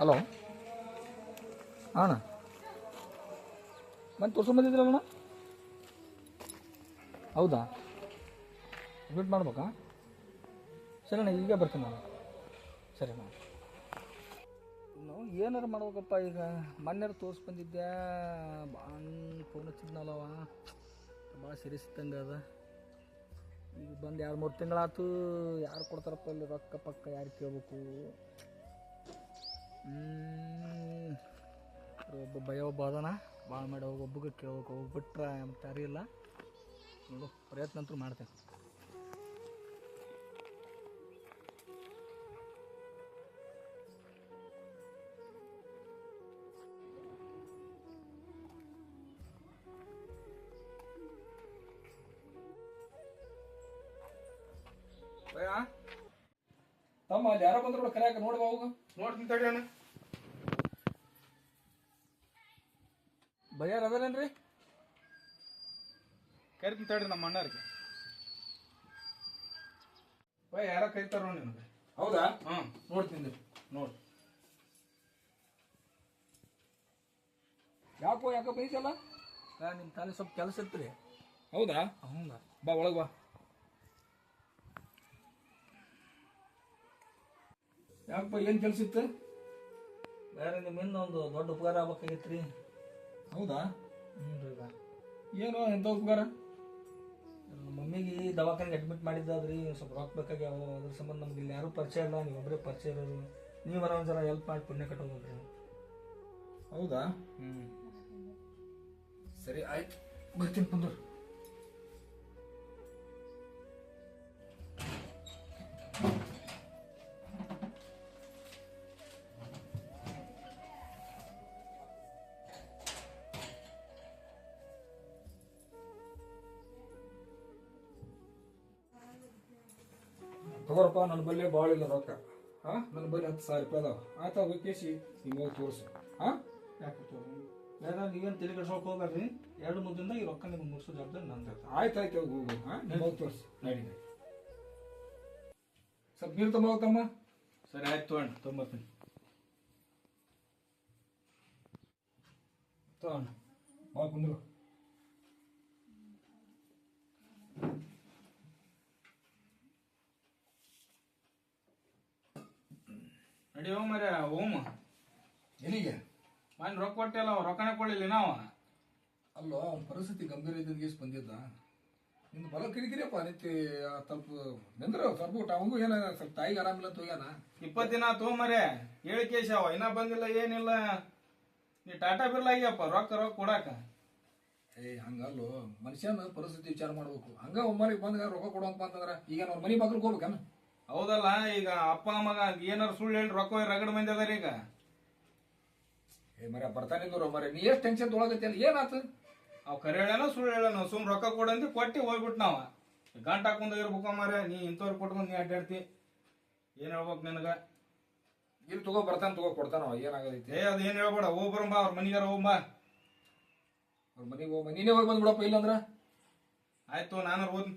Hello? ಹಾಂ ಮತ್ತೆ ಅಣ್ಣ? ಹೌದಾ? ಅಡ್ಮಿಟ್ ಮಾಡ್ಬೇಕಾ? ಸರಿ ಅಣ್ಣ, ಈಗ ಬರ್ತೀನಿ ನಾನು. ಸರಿ ಅಣ್ಣ. ನಾವು ಏನಾರು ಮಾಡ್ಬೇಕಪ್ಪ ಈಗ? ಮೊನ್ನೆರು ತೋರ್ಸಿ ಬಂದಿದ್ದೆ ಭಾಳ ಫೋನ್ ಹಚ್ಚಿದ್ನಲ್ಲವ ಭಾಳ ಸೀರಿಯಸ್ ಇದ್ದಂಗೆ ಅದ. ಈಗ ಬಂದು ಎರಡು ಮೂರು ತಿಂಗಳಾತು ಯಾರು ಕೊಡ್ತಾರಪ್ಪ ಇಲ್ಲಿ ರೊಕ್ಕ ಪಕ್ಕ ಯಾರು ಕೇಳ್ಬೇಕು. ಒಬ್ಬ ಭಯ ಒಬ್ಬ ಅದನ ಭಾಳ ಮಾಡಿ ಹೋಗಿ ಒಬ್ಬಗೆ ಕೇಳ್ಬೇಕು ಹೋಗ್ಬಿಟ್ರೆ ಮತ್ತೆ ಸರಿ ಇಲ್ಲ ನೋಡು, ಪ್ರಯತ್ನ ಅಂತೂ ಮಾಡ್ತೇನೆ ತಮ್ಮ ಅಲ್ಲಿ ಯಾರೋ ಬಂದ್ರು ಕರೆಯಾಕ ನೋಡಿ ಹೋಗು. ನೋಡ್ತೀನಿ ತಡಿ ಭಯ ಅದರೇನ್ರಿ? ಕರಿತೀನಿ ತಡ್ರಿ ನಮ್ಮ ಅಣ್ಣರಿಗೆ. ಬೈ ಯಾರೋ ಕರಿತಾರ ನೋಡಿ ಹೌದಾ? ಹಾಂ ನೋಡ್ತೀನಿ ನೋಡಿ. ಯಾಕೋ ಯಾಕೋ ಬೈತಲ್ಲ ನಿಮ್ಮ ತಾನೇ ಸ್ವಲ್ಪ ಕೆಲಸ ಇತ್ತು ರೀ ಹೌದಾ? ಹೌದಾ? ಬಾ ಒಳಗೆ ಬಾ. ಯಾಕಪ್ಪ ಏನು ಕೆಲಸ ಇತ್ತು? ಬೇರೆ ನಿಮ್ಮಿಂದ ಒಂದು ದೊಡ್ಡ ಉಪಕಾರ ಆಗ್ಬೇಕಾಗಿತ್ತು ರೀ ಹೌದಾ? ಹ್ಞೂ ರೀ ಏನು ಎಂತ ಉಪಕಾರ? ಮಮ್ಮಿಗೆ ದವಾಖಾನೆಗೆ ಅಡ್ಮಿಟ್ ಮಾಡಿದ್ದಾದ್ರಿ ಸ್ವಲ್ಪ ರೊಕ್ಕ ಬೇಕಾಗ್ಯಾವ ಅದ್ರ ಸಂಬಂಧ ನಮ್ಗೆ ಇಲ್ಲಿ ಯಾರೂ ಪರಿಚಯ ಇಲ್ಲ ನೀವು ಒಬ್ಬರೇ ಪರಿಚಯ ಇರೋರು. ನೀವು ಬರೋ ಒಂದ್ಸಲ ಹೆಲ್ಪ್ ಮಾಡಿ ಪುಣ್ಯ ಕಟ್ಟೋದ್ರಿ ಹೌದಾ? ಹ್ಞೂ ಸರಿ ಆಯ್ತು. ಬರ್ತೀನಿ ಕುಂದ್ರು. ತಗೋರಪ್ಪ ನನ್ನ ಬಲ್ಲೆ ಭಾಳ ಇಲ್ಲ ರೊಕ್ಕ. ಹಾ ನನ್ನ ಬಲ್ಲಿ ಹತ್ತು ಸಾವಿರ ರೂಪಾಯಿ ಅದಾವ. ಆಯ್ತಾ ಹೋಗಿ ನಿಮಗೆ ಹೋಗಿ ತೋರಿಸು. ಹಾ? ಯಾಕೆ ಬೇಡ ನೀವೇನು ತಲೆ ಕೆಡ್ಸೋಕೆ ಹೋಗ್ಬೇಡ್ರಿ. ಎರಡು ಮೂರು ದಿನದಾಗ ಈ ರೊಕ್ಕ ನಿಮ್ಗೆ ಮುಗಿಸೋ ಜವಾಬ್ದಾರಿ ನಂದು ಆಯ್ತು. ಆಯ್ತು ಹೋಗಿ ಹೋಗು. ಹಾಂ ನಿಮಗೆ ಹೋಗಿ ತೋರಿಸಿ. ನಡಿ ಸ್ವಲ್ಪ ನೀರು ತಮ್ಮ. ಹೋಗ್ತಮ್ಮ ಸರಿ ಆಯ್ತು ತೊಗೊಂಡು ತೊಂಬರ್ತೀನಿ ತಗೊಂಡು ಕುಂದ್ರು. ನಡಿ ಹೋಗ್ ಮರ ಓಮ್ ಎಲ್ಲಿಗೆ? ಮನ್ ರೊಕ್ಕ ಕೊಟ್ಟಿಲ್ಲ ಅವ ರೊಕ್ಕನೇ ಕೊಡ್ಲಿಲ್ಲ ನಾವು ಅಲ್ಲೋ ಅವ್ನ ಪರಿಸ್ಥಿತಿ ಗಂಭೀರ ಇದ್ದಂಗೆ ಬಂದಿದ್ದ. ನಿಂದು ಬಲ ಕಿರಿಕಿರಿಯಪ್ಪ ನಿತ್ಯ ಸ್ವಲ್ಪ ನಿಂದ್ರು ಸ್ವಲ್ಪ ಅವಂಗೂ ಏನ ಸ್ವಲ್ಪ ತಾಯಿಗೆ ಆರಾಮಿಲ್ಲ ಅಂತ ಹೋಗ್ಯಾನ? ಇಪ್ಪತ್ತು ದಿನ ತೊಗೊಂಬರೆ ಹೇಳಿ ಕೇಶ ಅವ ಇನ್ನ ಬಂದಿಲ್ಲ ಏನಿಲ್ಲ. ನೀ ಟಾಟಾ ಬಿರ್ಲ ಆಗ್ಯಪ್ಪ ರೊಕ್ಕ ರೊಕ್ಕ ಕೊಡಾಕ. ಏ ಹಂಗಲ್ಲೋ ಮನುಷ್ಯನ ಪರಿಸ್ಥಿತಿ ವಿಚಾರ ಮಾಡ್ಬೇಕು. ಹಂಗ ಒಮ್ಮರಿಗೆ ಬಂದಾಗ ರೊಕ್ಕ ಕೊಡುವಂತ ಅಂತಂದ್ರ ಈಗ ಅವ್ರ ಮನಿ ಬಾಗಿಲ್ಗೆ ಹೋಗ್ಬೇಕನ? ಹೌದಲ್ಲ ಈಗ ಅಪ್ಪ ಮಗ ಏನಾರು ಸುಳ್ಳು ಹೇಳಿ ರೊಕ್ಕ ರಗಡ್ ಮಂದಿ ಅದಾರ ಈಗ. ಏ ಮರ ಬರ್ತಾನಿಂದ್ರು ಮರ ನೀ ಎಷ್ಟು ಟೆನ್ಷನ್ ತೊಳಗತ್ತೆ ಅಲ್ಲಿ? ಏನಾತು? ಅವ್ ಕರೆ ಹೇಳೇನೋ ಸುಳ್ಳು ಹೇಳನ ಸುಮ್ ರೊಕ್ಕ ಕೊಡಂದಿ ಕೊಟ್ಟಿ ಹೋಗ್ಬಿಟ್ ನಾವ. ಗಂಟ ಹಾಕೊಂಡ್ ಇರ್ಬೇಕು ಮರ ನೀ ಇಂಥವ್ರು ಕೊಟ್ಕೊಂಡ್ ನೀ ಅಡ್ಡಾಡ್ತಿ. ಏನ್ ಹೇಳ್ಬೇಕು ನಿನಗ? ಇಲ್ಲಿ ತಗೋ ಬರ್ತಾನೆ ತಗೋ ಕೊಡ್ತಾನ ಅವ ಏನಾಗದೈತಿ? ಏ ಅದೇನ್ ಏನ್ ಹೇಳ್ಬೇಡ ಹೋಗ್ಬರಂಬ ಅವ್ರ ಮನಿಗಾರ ಹೋಗ್ಬಾ ಅವ್ರ ಮನಿಗೆ ಹೋಗ್ಬ ನೀನೇ ಹೋಗಿ ಬಂದ್ಬಿಡಪ್ಪ ಇಲ್ಲಂದ್ರ? ಆಯ್ತು ನಾನು ಓದ್ತೀನಿ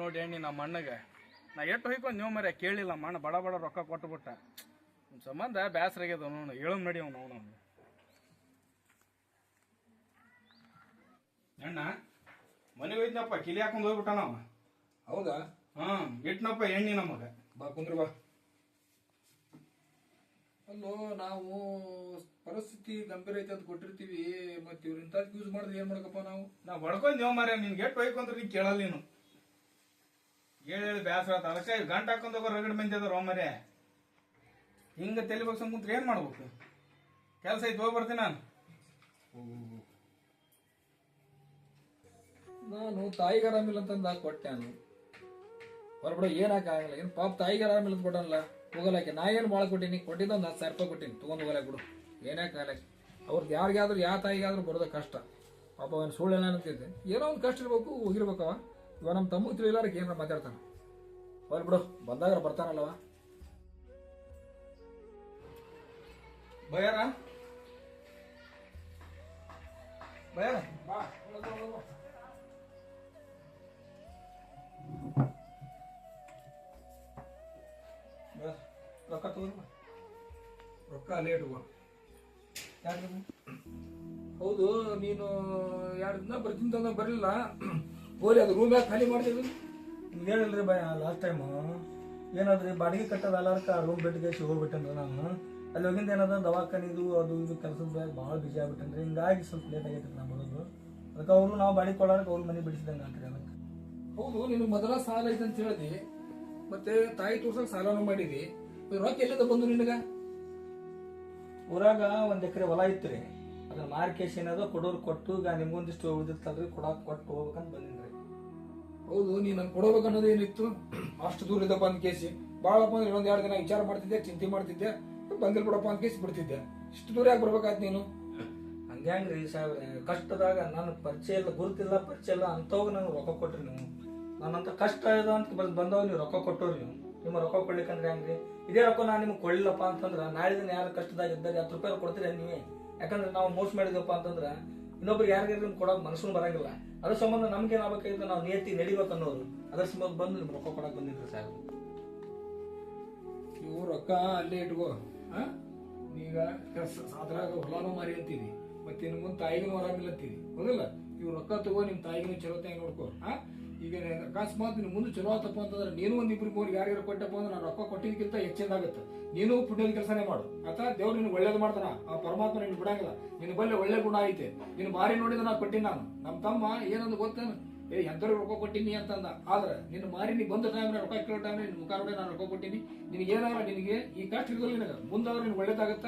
ನೋಡಿ ಹೆಣ್ಣಿ ನಮ್ಮ ಅಣ್ಣಗೆ. ನಾ ಎಟ್ಟು ಹೋಯ್ಕೊಂಡು ನೀವು ಮರ್ಯ ಕೇಳಿಲ್ಲ ನಮ್ಮ ಅಣ್ಣ ಬಡ ಬಡ ರೊಕ್ಕ ಕೊಟ್ಟುಬಿಟ್ಟ ನಿಮ್ಮ ಸಂಬಂಧ ಬ್ಯಾಸರ ಆಗ್ಯದ ಅವನು ಹೇಳು ನಡಿ ಅವನು ಅವನು ಅಣ್ಣ ಮನೆಗೆ ಹೋಯ್ತನಪ್ಪ ಕಿಲಿ ಹಾಕೊಂಡು ಹೋಗ್ಬಿಟ್ಟ ಅವ. ಹೌದಾ? ಹಾಂ ಇಟ್ನಪ್ಪ ಎಣ್ಣಿ ನಮಗೆ ಬಾ ಕುಂದ್ರ ಬಾ. ಅಲ್ಲೋ ನಾವು ಪರಿಸ್ಥಿತಿ ಗಂಭೀರ ಐತೆ ಅಂತ ಕೊಟ್ಟಿರ್ತೀವಿ ಮತ್ತೆ ಇವ್ರು ಇಂಥದ್ದು ಯೂಸ್ ಮಾಡಿದ್ರೆ ಏನ್ ಮಾಡಕಪ್ಪ ನಾವು? ನಾ ನೀವು ಮಾರ್ಯ ನಿನ್ಗೆ ಎಟ್ಟು ಹೋಯ್ಕೊಂಡ್ರೆ ನೀನು ಕೇಳಲ್ಲ ನೀನು. ಹೇಳಿ ಹೇಳಿ ಬ್ಯಾಸರ ಆತ. ಅದಕ್ಕೆ ಗಂಟ ಹಾಕೊಂಡ್ ಹೋಗೋ ರಗಡ್ ಮಂದಿ ಅದಾರ ಒಮ್ಮರೆ ಹಿಂಗ ತಲೆ ಬಗ್ಸಂಗ್ ಕುಂತ್ರೆ ಏನ್ ಮಾಡ್ಬೇಕು? ಕೆಲಸ ಐತಿ, ಹೋಗಿ ಬರ್ತೀನಿ ನಾನು. ನಾನು ತಾಯಿಗೆ ಆರಾಮಿಲ್ಲ ಅಂತಂದ ಕೊಟ್ಟೆ ನಾನು. ಹೊರಬಿಡ ಆಗಲ್ಲ. ಏನು ಪಾಪ ತಾಯಿಗೆ ಆರಾಮಿಲ್ಲ ಅಂತ ಕೊಡಲ್ಲ ಹೋಗಲಾಕೆ ನಾ ಏನು ಭಾಳ ಕೊಟ್ಟೀನಿ? ಕೊಟ್ಟಿದ್ದ ಒಂದು ಹತ್ತು ಸಾವಿರ ರೂಪಾಯಿ ಕೊಟ್ಟೀನಿ. ತೊಗೊಂಡು ಹೋಗಲ್ಲ ಬಿಡು. ಏನಾಕ ಆಗಲಾಕೆ ಅವ್ರದ್ದು ಯಾರಿಗಾದ್ರೂ ಯಾವ ತಾಯಿಗಾದ್ರೂ ಬರೋದ ಕಷ್ಟ. ಪಾಪ ಅವನು ಸುಳ್ಳು ಹೇಳ ಅಂತಿದ್ದೆ ಏನೋ ಒಂದು ಕಷ್ಟ ಇರ್ಬೇಕು, ಹೋಗಿರ್ಬೇಕವ. ಇವ ನಮ್ಮ ತಮ್ಮ ತಿಳಿಲಾರಕ್ಕೆ ಏನಾರ ಮಾತಾಡ್ತಾನೆ? ಹೋಗ್ಲಿ ಬಿಡು, ಬಂದಾಗ ಬರ್ತಾನಲ್ಲವ. ಬಾ ಬಯ್ಯಾರ ರೊಕ್ಕ ತಗೊಂಡು ರೊಕ್ಕ ಅಲ್ಲೇ ಹೌದು, ನೀನು ಎರಡು ದಿನ ಬರ್ತೀನಿ ಬರಲಿಲ್ಲ. ಹೋಲಿ ಅದು ರೂಮ್ ಯಾಕೆ ಖಾಲಿ ಮಾಡ್ತಿದ್ರು? ನಿಮ್ಗೆ ಹೇಳಿಲ್ರಿ ಬಾಯ್ ಲಾಸ್ಟ್ ಟೈಮು ಏನಾದ್ರಿ ಬಾಡಿಗೆ ಕಟ್ಟದ ಅಲ್ಲಾರ್ಕ ರೂಮ್ ಬೆಡ್ಗೆ ಹೋಗ್ಬಿಟ್ಟನ್ರಿ ನಾನು? ಅಲ್ಲಿ ಹೋಗಿಂದ ಏನದ ದವಾಖಾನಿದು ಅದು ಇದು ಕೆಲಸದ ಭಾಳ ಬಿಜಿ ಆಗ್ಬಿಟ್ಟನ್ರಿ. ಹಿಂಗಾಗಿ ಸ್ವಲ್ಪ ಲೇಟ್ ಆಗೈತೆ ನಾ ಬರೋದು. ಅದಕ್ಕೆ ಅವರು ನಾವು ಬಾಡಿಗೆ ಕೊಡೋಕೆ ಅವ್ರ ಮನೆ ಬಿಡಿಸಿದಂಗೆ ಅಂತ್ರಿ ಅದಕ್ಕೆ. ಹೌದು ನಿಮ್ಗೆ ಮೊದಲ ಸಾಲ ಐತೆ ಅಂತ ಹೇಳ್ದಿ. ಮತ್ತೆ ತಾಯಿ ತೋರ್ಸಕ್ ಸಾಲನೂ ಮಾಡಿದಿ. ರೊಕ್ಕ ಎಲ್ಲಿಂದ ಬಂದು ನಿನಗ? ಊರಾಗ ಒಂದು ಎಕರೆ ಹೊಲ ಇತ್ತು ರೀ ಅದ್ರ ಮಾರ್ಕೇಶ್ ಏನದ ಕೊಡೋರು ಕೊಟ್ಟು ಈಗ ನಿಮ್ಗೊಂದಿಷ್ಟು ಉಳಿದಿತ್ತಲ್ರಿ ಕೊಡಾಕ್ ಕೊಟ್ಟು ಹೋಗ್ಬೇಕಂತ ಬಂದಿನ್ರಿ. ಹೌದು ನೀನು ನಂಗೆ ಕೊಡಬೇಕು ಅನ್ನೋದು ಏನಿತ್ತು? ಅಷ್ಟು ದೂರ ಇದ್ದಪ್ಪ ಅಂತ ಕೇಸಿ ಬಾಳಪ್ಪ ಅಂದ್ರೆ ಇನ್ನೊಂದು ಎರಡು ದಿನ ವಿಚಾರ ಮಾಡ್ತಿದ್ದೆ, ಚಿಂತೆ ಮಾಡ್ತಿದ್ದೆ. ಬಂದಿಲ್ ಬಿಡಪ್ಪ ಅಂತ ಕೇಸಿ ಬಿಡ್ತಿದ್ದೆ. ಇಷ್ಟು ದೂರ ಯಾಕೆ ಬರ್ಬೇಕಾಯ್ತು ನೀನು? ಹಂಗ್ಯಾಂಗ್ರಿ ಸಾಹೇಬ್ರೆ, ಕಷ್ಟದಾಗ ನಾನು ಪರಿಚಯ ಇಲ್ಲ, ಗುರುತಿಲ್ಲ, ಪರಿಚಯ ಇಲ್ಲ ಅಂತವಾಗ ನಂಗೆ ರೊಕ್ಕ ಕೊಟ್ರಿ ನೀವು. ನನ್ನಂತ ಕಷ್ಟ ಇದೆ ಅಂತ ಬಂದ್ ಬಂದವಾಗ ನೀವು ರೊಕ್ಕ ಕೊಟ್ಟವ್ರಿ ನೀವು. ನಿಮ್ಮ ರೊಕ್ಕ ಕೊಡ್ಲಿಕ್ಕಂದ್ರೆ ಹೆಂಗ್ರಿ? ಇದೇ ರೊಕ್ಕ ನಾನು ನಿಮ್ಗೆ ಕೊಡ್ಲಿಲ್ಲಪ್ಪ ಅಂತಂದ್ರೆ ನಾಳೆ ದಿನ ಯಾರು ಕಷ್ಟದಾಗ ಇದ್ದರೆ ಹತ್ತು ರೂಪಾಯಿ ಕೊಡ್ತೀರಿ ನೀವೇ? ಯಾಕಂದ್ರೆ ನಾವು ಮೋಸ ಮಾಡಿದಪ್ಪ ಅಂತಂದ್ರೆ ಇನ್ನೊಬ್ರಿಗೆ ಯಾರಿಗಾರು ಕೊಡೋಕೆ ಮನಸ್ಸು ಬರಂಗಿಲ್ಲ. ಅದ್ರ ಸಂಬಂಧ ನಮ್ಗೆ ಏನಾಗಬೇಕಾಗಿತ್ತು ನಾವು ನೇತಿ ನಡಿಬೇಕು ಅನ್ನೋರು ಅದ್ರ ಸಂಬಂಧ ಬಂದು ನಿಮ್ಗೆ ರೊಕ್ಕ ಕೊಡಕ್ ಬಂದಿದ್ರು ಸರ್. ನೀವು ರೊಕ್ಕ ಅಲ್ಲೇ ಇಟ್ಕೋ. ಈಗ ಕೆಲ್ಸ ಅದ್ರಾಗ ಹೊಲಾನು ಮಾರಿ ಅಂತೀರಿ. ಮತ್ತೆ ಇನ್ನು ಮುಂದೆ ತಾಯಿಗೂ ಆರಾಮಿಲ್ಲ ಅಂತೀರಿ. ಹೌದಲ್ಲ ಇವ್ ರೊಕ್ಕ ತಗೋ, ನಿಮ್ ತಾಯಿಗೂ ಚಲೋತ್ತಾಗಿ ನೋಡ್ಕೋ. ಆ ಈಗ ಅಕಸ್ಮಾತ್ ನಿನ್ ಮುಂದೆ ಚಲೋ ಆತಪ್ಪ ಅಂತಂದ್ರೆ ನೀನು ಒಂದು ಇಬ್ರು ಮೂರು ಯಾರ್ಯಾರು ಕೊಟ್ಟಪ್ಪ ಅಂದ್ರೆ ನಾನು ರೊಕ್ಕ ಕೊಟ್ಟಿದ್ದಕ್ಕಿಂತ ಹೆಚ್ಚಿಂದಾಗತ್ತೆ ನೀನು ಪುಣ್ಯದ ಕೆಲಸನೇ ಮಾಡು. ಆತ ದೇವ್ರು ನಿನ್ಗೆ ಒಳ್ಳೇದು ಮಾಡ್ತಾನ. ಆ ಪರಮಾತ್ಮ ನಿನ್ ಬಿಡಂಗಿಲ್ಲ. ನಿನ್ನ ಬಲ್ಲೆ ಒಳ್ಳೆ ಗುಣ ಐತೆ. ನಿನ್ ಮಾರಿ ನೋಡಿದ ನಾ ಕೊಟ್ಟಿನಿ ನಾನು. ನಮ್ಮ ತಮ್ಮ ಏನಂದು ಗೊತ್ತೇನು? ಏ ಎಂತವ್ರಿಗೆ ರೊಕ್ಕ ಕೊಟ್ಟಿನಿ ಅಂತಂದ. ಆದ್ರೆ ನಿನ್ನ ಮಾರಿ ನೀ ಬಂದ ಟೈಮ್ ರೊಕ್ಕ ಕೇಳೋ ಟೈಮ್ ನಿನ್ ಮುಖ ನೋಡಿ ನಾನು ರೊಕ್ಕ ಕೊಟ್ಟಿನಿ. ನಿನಗೆ ಏನಾರ ನಿನಗೆ ಈ ಕಷ್ಟ ಇರೋದಿಲ್ಲ ನಿನಗೆ ಮುಂದಾದ್ರೆ ನೀನು ಒಳ್ಳೇದಾಗತ್ತ?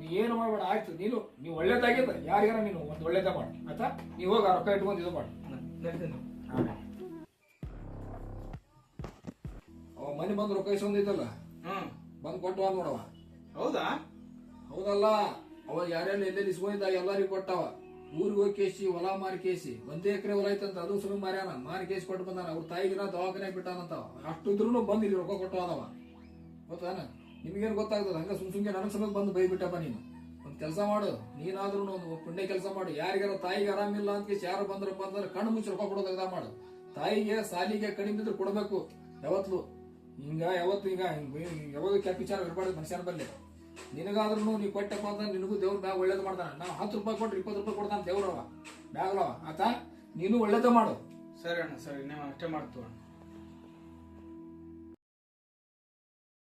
ನೀ ಏನು ಮಾಡಬೇಡ ಆಯ್ತು. ನೀನು ನೀವು ಒಳ್ಳೇದಾಗಿದ್ದ. ಯಾರಿಗಾರ ನೀನು ಒಂದು ಒಳ್ಳೇದ ಮಾಡಿ. ಆಯ್ತಾ? ನೀವು ಹೋಗಿ ಆ ರೊಕ್ಕ ಇಟ್ಕೊಂಡು ಇದು ಮಾಡು. ಮನೆ ಬಂದು ರೊಕ್ಕ ಇಸ್ಕೊಂಡೈತಲ್ಲ? ಹ್ಮ್. ಬಂದು ಕೊಟ್ಟು ಬಂದ್ ನೋಡವ ಹೌದಾ? ಹೌದಲ್ಲ ಅವ ಯಾರ್ಯಾರು ಎಲ್ಲೆಲ್ಲಿ ಇಸ್ಕೊಂಡಿದ್ದ ಎಲ್ಲರಿಗೂ ಕೊಟ್ಟವ. ಊರಿಗೆ ಹೋಗಿ ಕೇಸಿ ಹೊಲ ಮಾರಿ ಕೇಸಿ ಒಂದೇ ಎಕರೆ ಹೊಲ ಐತಂತ ಅದು ಸುಮ್ಮನೆ ಮಾರ್ಯಾನ. ಮಾರಿ ಕೇಸಿ ಕೊಟ್ಟು ಬಂದಾನ. ಅವ್ರ ತಾಯಿಗಿನ ದವಾಖಾನೆ ಬಿಟ್ಟಾನಂತವ. ಅಷ್ಟು ಇದ್ರು ಬಂದು ಇಲ್ಲಿ ರೊಕ್ಕ ಕೊಟ್ಟು ಅದವ ಗೊತ್ತಾನ? ನಿಮ್ಗೇನು ಗೊತ್ತಾಗ್ತದ? ಹಂಗ ಸುಮ್ ಸುಮ್ಗೆ ನನ್ನ ಸಮೇತ ಬಂದು ಬೈಬಿಟ್ಟಪ್ಪ ನೀನು. ಒಂದು ಕೆಲಸ ಮಾಡು. ನೀನಾದ್ರೂ ಒಂದು ಪುಣ್ಯ ಕೆಲಸ ಮಾಡು. ಯಾರಿಗಾರ ತಾಯಿಗೆ ಆರಾಮಿಲ್ಲ ಅಂತ ಕೇಸಿ ಯಾರು ಬಂದ್ರಪ್ಪ ಅಂದ್ರೆ ಕಣ್ಣು ಮುಚ್ಚಿ ರೊಕ್ಕ ಕೊಡೋದು ತೆಗ್ದ ಮಾಡು. ತಾಯಿಗೆ ಸಾಲಿಗೆ ಕಡಿಮೆ ಇದ್ರೆ ಕೊಡಬೇಕು ಯಾವತ್ಲು. ಹಿಂಗ ಯಾವತ್ತು ಈಗ ಯಾವಾಗ ಕೆಟ್ಟ ವಿಚಾರ ಇರಬಾರ್ದು ಮನುಷ್ಯನ ಬಲ್ಲಿ. ನಿನಗಾದ್ರೂ ನೀ ಕೊಟ್ಟಪ್ಪ ಅಂತ ನಿನಗೂ ದೇವ್ರ ಬ್ಯಾಗ್ ಒಳ್ಳೇದು ಮಾಡ್ತಾನೆ. ನಾವು ಹತ್ತು ರೂಪಾಯಿ ಕೊಟ್ರೆ ಇಪ್ಪತ್ತು ರೂಪಾಯಿ ಕೊಡ್ತಾನೆ ದೇವ್ರವ. ಬ್ಯಾಗ್ಲವ. ಆತ, ನೀನು ಒಳ್ಳೇದ ಮಾಡು. ಸರಿ ಅಣ್ಣ, ಸರಿ, ನೀವು ಅಷ್ಟೇ ಮಾಡ್ತೀವಿ ಅಣ್ಣ